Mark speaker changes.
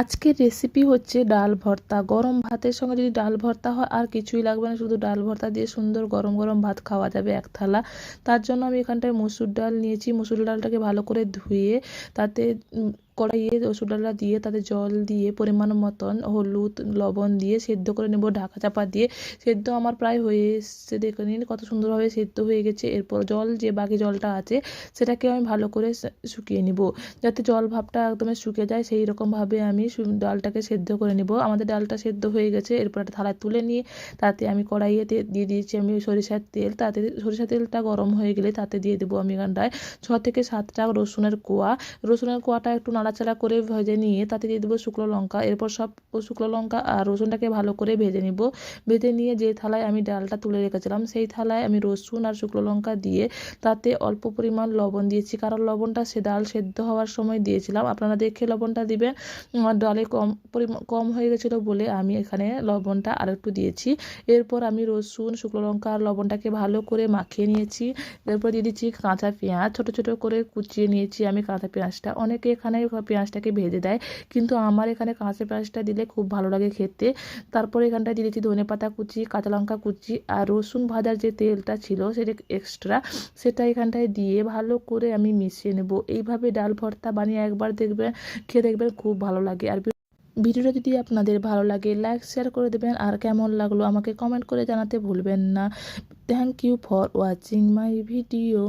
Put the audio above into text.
Speaker 1: আজকের রেসিপি হচ্ছে ডাল ভর্তা। গরম ভাতের সঙ্গে যদি ডাল ভর্তা হয়, আর কিছুই লাগবে না, শুধু ডাল ভর্তা দিয়ে সুন্দর গরম গরম ভাত খাওয়া যাবে এক থালা। তার জন্য আমি এখানটায় মুসুর ডাল নিয়েছি। মুসুর ডালটাকে ভালো করে ধুয়ে তাতে কড়াইয়ে মসুর ডালটা দিয়ে, তাতে জল দিয়ে, পরিমাণ মতন হলুদ, লবণ দিয়ে সেদ্ধ করে নেব, ঢাকা চাপা দিয়ে। সেদ্ধ আমার প্রায় হয়ে এসছে, দেখে নিন কত সুন্দরভাবে সেদ্ধ হয়ে গেছে। এরপর জল যে বাকি জলটা আছে, সেটাকে আমি ভালো করে শুকিয়ে নিব। যাতে জল ভাবটা একদমই শুকিয়ে যায়, সেই রকমভাবে আমি ডালটাকে সেদ্ধ করে নিব। আমাদের ডালটা সেদ্ধ হয়ে গেছে, এরপর একটা থালায় তুলে নিয়ে, তাতে আমি কড়াইয়ে দিয়ে দিয়েছি আমি সরিষার তেল। তাতে সরিষার তেলটা গরম হয়ে গেলে তাতে দিয়ে দেবো আমি এখানটায় ছ থেকে সাতটা রসুনের কোয়া। রসুনের কোয়াটা একটু নাড়াচাড়া করে ভেজে নিয়ে তাতে দিয়ে দেবো শুকনো লঙ্কা। এরপর সব শুকনো লঙ্কা আর রসুনটাকে ভালো করে ভেজে নিব। ভেজে নিয়ে যে থালায় আমি ডালটা তুলে রেখেছিলাম, সেই থালায় আমি রসুন আর শুকনো লঙ্কা দিয়ে তাতে অল্প পরিমাণ লবণ দিয়েছি। কারণ লবণটা সে ডাল সেদ্ধ হওয়ার সময় দিয়েছিলাম। আপনারা দেখে লবণটা দিবেন। আমার ডালে কম পরিমাণ কম হয়ে গেছিল বলে আমি এখানে লবণটা আরেকটু দিয়েছি। এরপর আমি রসুন, শুকনো লঙ্কা আর লবণটাকে ভালো করে মাখিয়ে নিয়েছি। এরপর দিয়ে দিচ্ছি কাঁচা পেঁয়াজ। ছোটো ছোটো করে কুচিয়ে নিয়েছি আমি কাঁচা পেঁয়াজটা। অনেকে এখানে পেঁয়াজটাকে ভেজে দেয়। কিন্তু আমার এখানে কাঁচা পেঁয়াজটা দিলে খুব ভালো লাগে খেতে। তারপরে এখানটায় দিয়ে দিচ্ছি ধনে পাতা কুচি, কাঁচা লঙ্কা কুচি আর রসুন ভাজার যে তেলটা ছিল সেটা এক্সট্রা সেটা এখানটায় দিয়ে ভালো করে আমি মিশিয়ে নেব। এইভাবে ডাল ভর্তা বানিয়ে একবার দেখবেন, খেয়ে দেখবেন খুব ভালো লাগে। আর ভিডিওটা যদি আপনাদের ভালো লাগে লাইক শেয়ার করে দেবেন। আর কেমন লাগল আমাকে কমেন্ট করে জানাতে ভুলবেন না। Thank you for watching my video